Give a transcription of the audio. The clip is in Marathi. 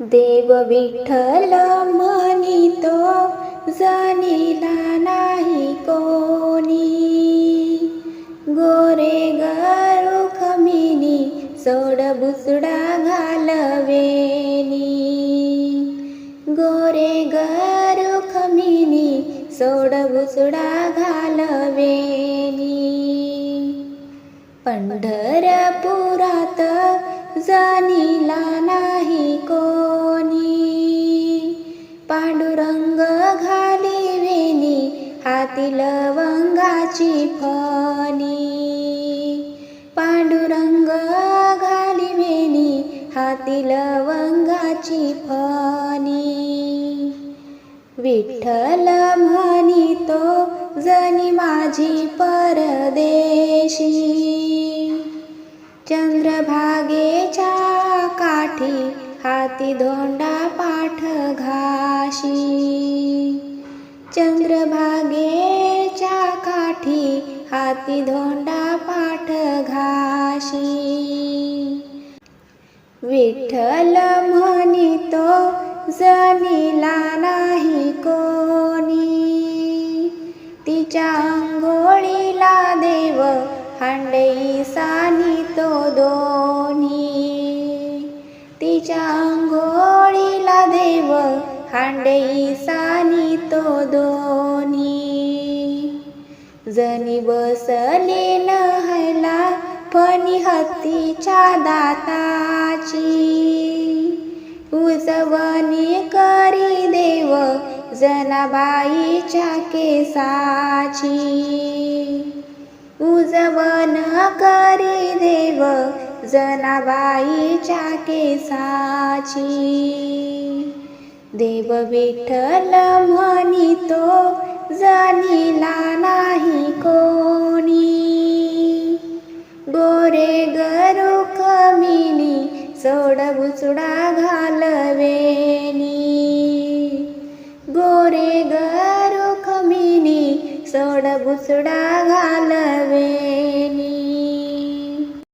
देव विठ्ठल म्हणितो जनिला नाही कोणी. गोरे गरू खमिनी सोड बुसडा घालवेनी गोरे गरू खमिनी सोड बुसडा घालवेनी पंढरपुरात जनिला हाती लवंगाची फणी. पांडुरंग घाली वेणी हाती लवंगाची फणी. विठ्ठल म्हणी तो जनी माझी परदेशी. चंद्रभागेच्या काठी हाती धोंडा पाठ घाशी. हाती धोंडा पाठ घाशी. विठ्ठल म्हणितो जनीला नाही कोणी. तिच्या अंघोळीला देव हांडई सानी तो तिच्या अंघोळीला देव हांडई सानी तो जनी बसले नहला फणी हत्तीच्या दाताची. उजवणी करी देव जनाबाईच्या केसाची. उजवन करी देव जनाबाईच्या केसाची. देव विठ्ठल म्हणितो जनीला कमिनी घालवेनी गोरे गरुखमिनी सोडबुचुडा घालवेनी